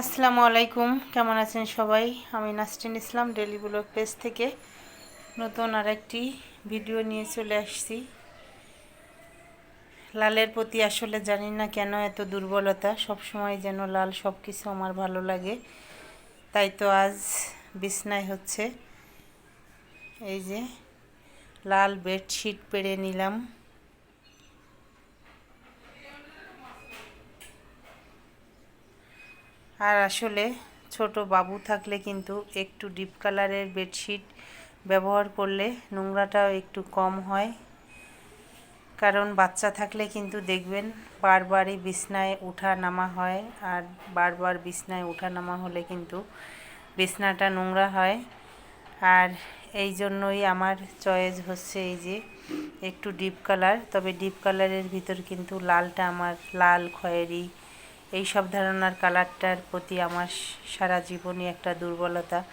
আসসালামু আলাইকুম। কেমন আছেন সবাই? আমি Nasrin Islam daily blog page থেকে নতুন আর একটি ভিডিও নিয়ে চলে আসছি। লালের প্রতি আসলে জানি না কেন এত দুর্বলতা সব সময় যেন লাল সব কিছু আমার ভালো লাগে। তাই তো আজ বিছনায় হচ্ছে। এই যে লাল বেডশিট পেরে নিলাম। আর আসলে ছোট বাবু থাকলে কিন্তু একটু ডিপ কালারের বেডশিট ব্যবহার করলে নোংরাটাও একটু কম হয়। কারণ বাচ্চা থাকলে কিন্তু দেখবেন বারবারই বিছনায় উঠা নামা হয় আর বারবার বিছনায় উঠা নামা হলে কিন্তু বিছনাটা নোংরা হয়। আর এই জন্যই আমার চয়েস হচ্ছে এই যে একটু ডিপ কালার তবে ডিপ কালারের ভিতর কিন্তু লালটা আমার লাল খয়েরি এই সব ধারণার কালারটার প্রতি আমার সারা জীবনই একটা দুর্বলতা।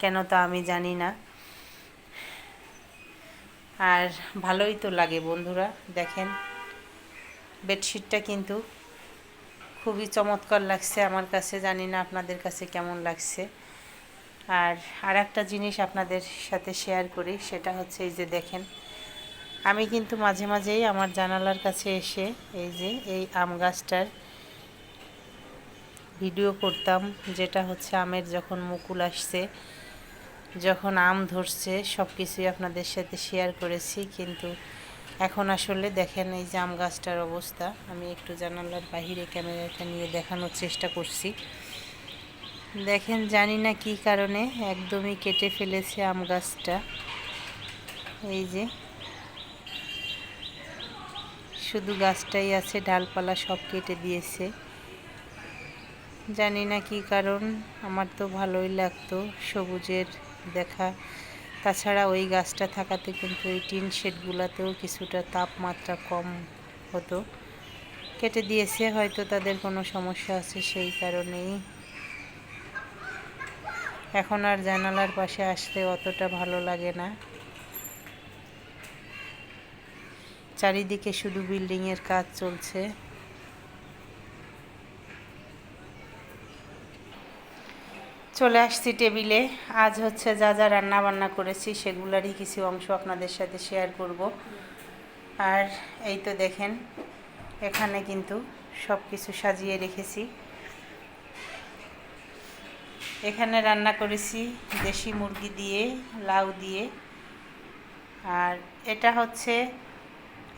কেন তা আমি জানি না। আর ভালোই তো লাগে বন্ধুরা, দেখেন। বেডশিটটা কিন্তু খুবই চমৎকার লাগছে আমার কাছে, জানি না আপনাদের কাছে কেমন লাগছে। আর আর একটা জিনিস আপনাদের সাথে শেয়ার করি, সেটা হচ্ছে এই যে দেখেন, আমি কিন্তু মাঝে মাঝেই আমার জানালার কাছে এসে এই যে এই আম গাছটার ভিডিও করতাম, যেটা হচ্ছে আমের যখন মুকুল আসছে, যখন আম ধরছে সব কিছুই আপনাদের সাথে শেয়ার করেছি, কিন্তু এখন আসলে দেখেন এই যে আম গাছটার অবস্থা। আমি একটু জানালার বাহিরে ক্যামেরাটা নিয়ে দেখানোর চেষ্টা করছি। দেখেন, জানি না কি কারণে একদমই কেটে ফেলেছে আম গাছটা। এই যে শুধু গাছটাই আছে, ডালপালা সব কেটে দিয়েছে। জানি না কি কারণ, আমার তো ভালোই লাগতো সবুজের দেখা। তাছাড়া ওই গাছটা থাকাতে কিন্তু ওই টিন শেডগুলোতেও কিছুটা তাপমাত্রা কম হতো। কেটে দিয়েছে, হয়তো তাদের কোনো সমস্যা আছে সেই কারণেই। এখন আর জানালার পাশে আসলে অতটা ভালো লাগে না। চারিদিকে শুধু বিল্ডিংয়ের কাজ চলছে। চলে আসছি টেবিলে। আজ হচ্ছে যা যা রান্না বান্না করেছি সেগুলারই কিছু অংশ আপনাদের সাথে শেয়ার করব। আর এই তো দেখেন, এখানে কিন্তু সব কিছু সাজিয়ে রেখেছি। এখানে রান্না করেছি দেশি মুরগি দিয়ে, লাউ দিয়ে। আর এটা হচ্ছে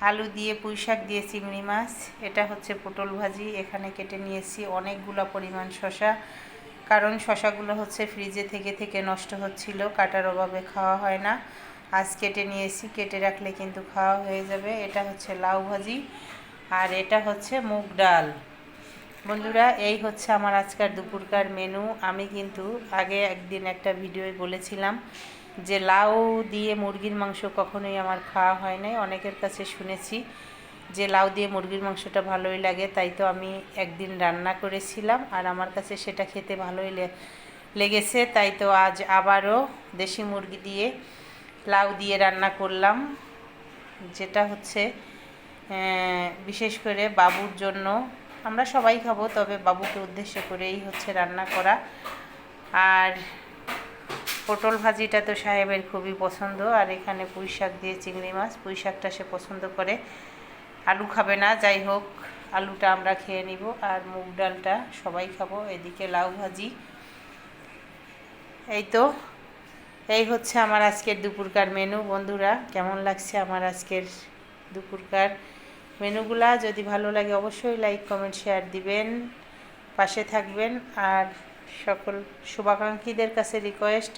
আলু দিয়ে পুঁই শাক দিয়ে চিংড়ি মাছ। এটা হচ্ছে পটল ভাজি। এখানে কেটে নিয়েছি অনেকগুলো পরিমাণ শশা কারণ শশাগুলো হচ্ছে ফ্রিজে থেকে থেকে নষ্ট হচ্ছিল, কাটার অভাবে খাওয়া হয় না। আজ কেটে নিয়েছি, কেটে রাখলে কিন্তু খাওয়া হয়ে যাবে। এটা হচ্ছে লাউ ভাজি আর এটা হচ্ছে মুগ ডাল। বন্ধুরা, এই হচ্ছে আমার আজকার দুপুরকার মেনু। আমি কিন্তু আগে একদিন একটা ভিডিওয় বলেছিলাম যে লাউ দিয়ে মুরগির মাংস কখনোই আমার খাওয়া হয় নাই। অনেকের কাছে শুনেছি যে লাউ দিয়ে মুরগির মাংসটা ভালোই লাগে, তাই তো আমি একদিন রান্না করেছিলাম আর আমার কাছে সেটা খেতে ভালোই লেগেছে, তাই তো আজ আবারও দেশি মুরগি দিয়ে লাউ দিয়ে রান্না করলাম। যেটা হচ্ছে বিশেষ করে বাবুর জন্য আমরা সবাই খাব, তবে বাবুকে উদ্দেশ্য করেই হচ্ছে রান্না করা। আর পটল ভাজিটা তো সাহেবের খুবই পছন্দ, আর এখানে পুঁই শাক দিয়ে চিংড়ি মাছ পুঁই শাকটা সে পছন্দ করে। আলু খাবে না, যাই হোক, আলুটা আমরা খেয়ে নিব আর মুগ ডালটা সবাই খাব, এদিকে লাউ ভাজি। এই তো, এই হচ্ছে আমার আজকের দুপুরকার মেনু। বন্ধুরা, কেমন লাগছে আমার আজকের দুপুরকার মেনুগুলা? যদি ভালো লাগে অবশ্যই লাইক, কমেন্ট, শেয়ার দিবেন, পাশে থাকবেন। আর সকল শুভাকাঙ্ক্ষীদের কাছে রিকোয়েস্ট,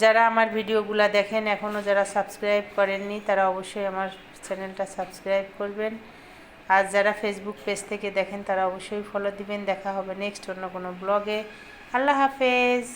যারা আমার ভিডিওগুলা দেখেন এখনও যারা সাবস্ক্রাইব করেননি, তারা অবশ্যই আমার চ্যানেলটা সাবস্ক্রাইব করবেন। আর যারা ফেসবুক পেজ থেকে দেখেন, তারা অবশ্যই ফলো দিবেন। দেখা হবে নেক্সট অন্য কোনো ব্লগে আল্লাহ হাফেজ।